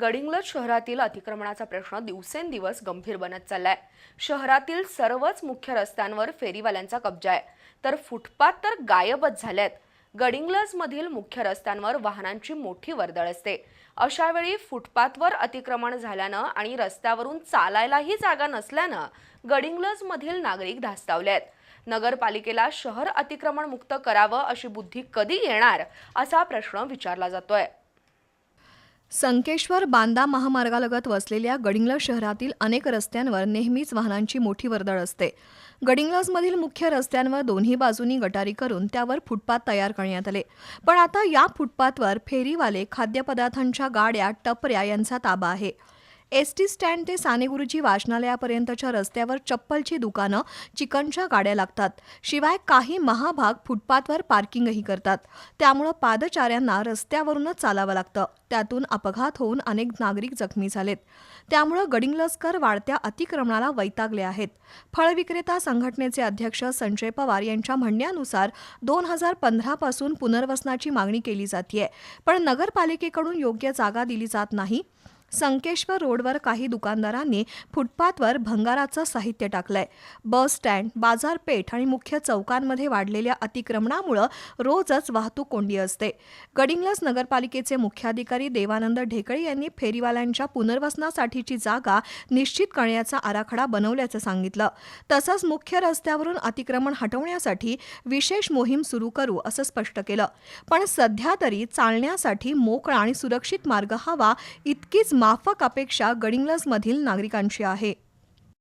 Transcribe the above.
गडिंग्लज शहरातील अतिक्रमणाचा प्रश्न दिवसेंदिवस गंभीर बनत चाललाय. शहरातील सर्वच मुख्य रस्त्यांवर फेरीवाल्यांचा कब्जा आहे. तर फुटपाथ तर गायबच झाल्यात गडिंग्लजमधील मुख्य रस्त्यांवर वाहनांची मोठी वर्दळ असते. अशावेळी फुटपाथवर अतिक्रमण झाल्यानं आणि रस्त्यावरून चालायलाही जागा नसल्यानं गडिंग्लजमधील नागरिक धास्तावले आहेत नगरपालिकेला शहर अतिक्रमण मुक्त करावं अशी बुद्धी कधी येणार असा प्रश्न विचारला जातोय. संकेश्वर बांदा महामार्गालगत वसलेल्या गडिंग्लज शहरातील अनेक रस्त्यांवर नेहमीच वाहनांची मोठी वर्दळ असते. गडिंग्लजमधील मुख्य रस्त्यांवर दोन्ही बाजूनी गटारी करून त्यावर फुटपाथ तयार करण्यात आले. पण आता या फुटपाथवर फेरीवाले खाद्यपदार्थांच्या गाड्या टपऱ्या यांचा ताबा आहे. एस टी स्टँड ते सानेगुरुजी वाचनालयापर्यंतच्या रस्त्यावर चप्पलची दुकानं चिकनच्या गाड्या लागतात. शिवाय काही महाभाग फुटपाथवर पार्किंगही करतात. त्यामुळं पादचाऱ्यांना रस्त्यावरूनच चालावं लागतं. त्यातून अपघात होऊन अनेक नागरिक जखमी झालेत. त्यामुळं गडिंगलस्कर वाढत्या अतिक्रमणाला वैतागले आहेत. फळ विक्रेता संघटनेचे अध्यक्ष संजय पवार यांच्या म्हणण्यानुसार दोन हजार पंधरापासून पुनर्वसनाची मागणी केली जाते पण नगरपालिकेकडून योग्य जागा दिली जात नाही. संकेश्वर रोडवर काही दुकानदारांनी फुटपाथवर भंगाराचं साहित्य टाकलंय. बस स्टँड बाजारपेठ आणि मुख्य चौकांमध्ये वाढलेल्या अतिक्रमणामुळं रोजच वाहतूक कोंडी असते. गडिंग्लज नगरपालिकेचे मुख्याधिकारी देवानंद ढेकळे यांनी फेरीवाल्यांच्या पुनर्वसनासाठीची जागा निश्चित करण्याचा आराखडा बनवल्याचं सांगितलं. तसंच मुख्य रस्त्यावरून अतिक्रमण हटवण्यासाठी विशेष मोहीम सुरू करू असं स्पष्ट केलं. पण सध्या तरी चालण्यासाठी मोकळा आणि सुरक्षित मार्ग हवा इतकीच माफक अपेक्षा गडिंग्लजमधील नागरिकांची आहे.